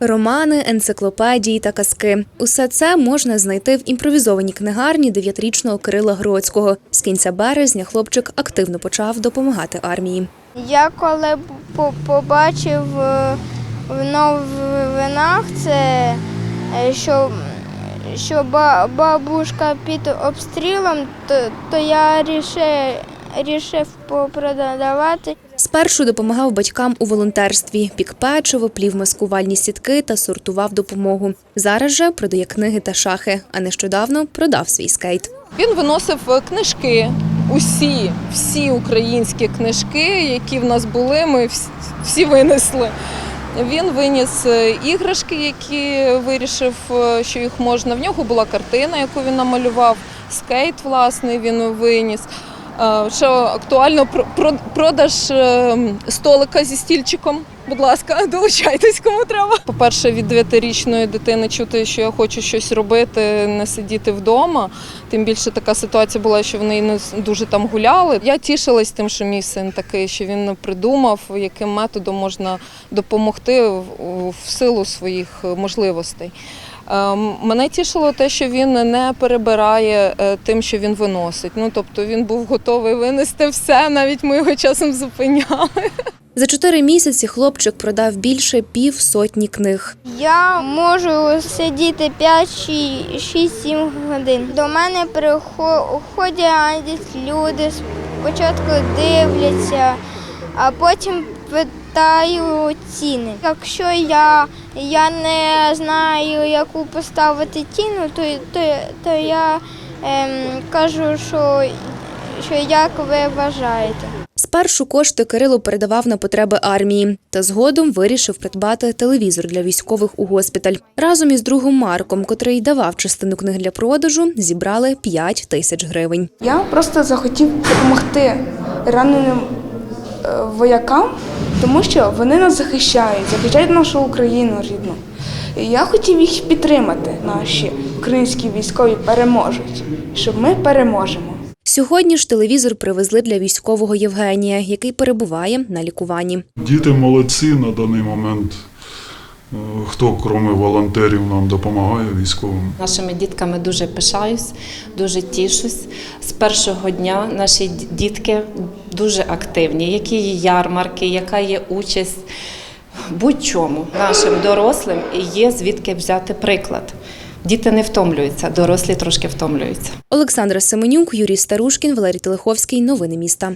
Романи, енциклопедії та казки. Усе це можна знайти в імпровізованій книгарні дев'ятирічного Кирила Гроцького. З кінця березня хлопчик активно почав допомагати армії. Я коли по- побачив е, в новинах це, е, що, що бабушка під обстрілом, то, то я рішив, рішив попродавати. Спершу допомагав батькам у волонтерстві, пік печиво, плів маскувальні сітки та сортував допомогу. Зараз же продає книги та шахи, а нещодавно продав свій скейт. Він виносив е, книжки, усі, всі українські книжки, які в нас були, ми всі винесли. Він виніс е, іграшки, які вирішив, е, що їх можна. В нього була картина, яку він намалював, скейт, власний, він виніс. Е, Ще актуально про- про- продаж е, столика зі стільчиком. Будь ласка, долучайтесь, кому треба. По-перше, від дев'ятирічної дитини чути, що я хочу щось робити, не сидіти вдома. Тим більше така ситуація була, що вони не дуже там гуляли. Я тішилась тим, що мій син такий, що він придумав, яким методом можна допомогти в, силу своїх можливостей. Ем, Мене тішило те, що він не перебирає е, тим, що він виносить. Ну тобто він був готовий винести все, навіть ми його часом зупиняли. За чотири місяці хлопчик продав більше пів сотні книг. Я можу сидіти 5-6-7 годин. До мене приходять люди, спочатку дивляться, а потім питаю ціни. Якщо я, я не знаю, яку поставити ціну, то, то, то я ем, кажу, що, що як ви вважаєте. Спершу кошти Кирило передавав на потреби армії, та згодом вирішив придбати телевізор для військових у госпіталь. Разом із другом Марком, котрий давав частину книг для продажу, зібрали 5 тисяч гривень. Я просто захотів допомогти раненим е, воякам, тому що вони нас захищають, захищають нашу Україну рідну. І я хотів їх підтримати. Наші українські військові переможуть, щоб ми переможемо. Сьогодні ж телевізор привезли для військового Євгенія, який перебуває на лікуванні. Діти молодці на даний момент. Е, Хто, крім волонтерів, нам допомагає військовим? Нашими дітками дуже пишаюсь, дуже тішусь. З першого дня наші дітки дуже активні. Які є ярмарки, яка є участь будь-чому нашим дорослим і є звідки взяти приклад. Діти не втомлюються, дорослі трошки втомлюються. Олександра Семенюк, Юрій Старушкін, Валерій Телеховський. Новини міста.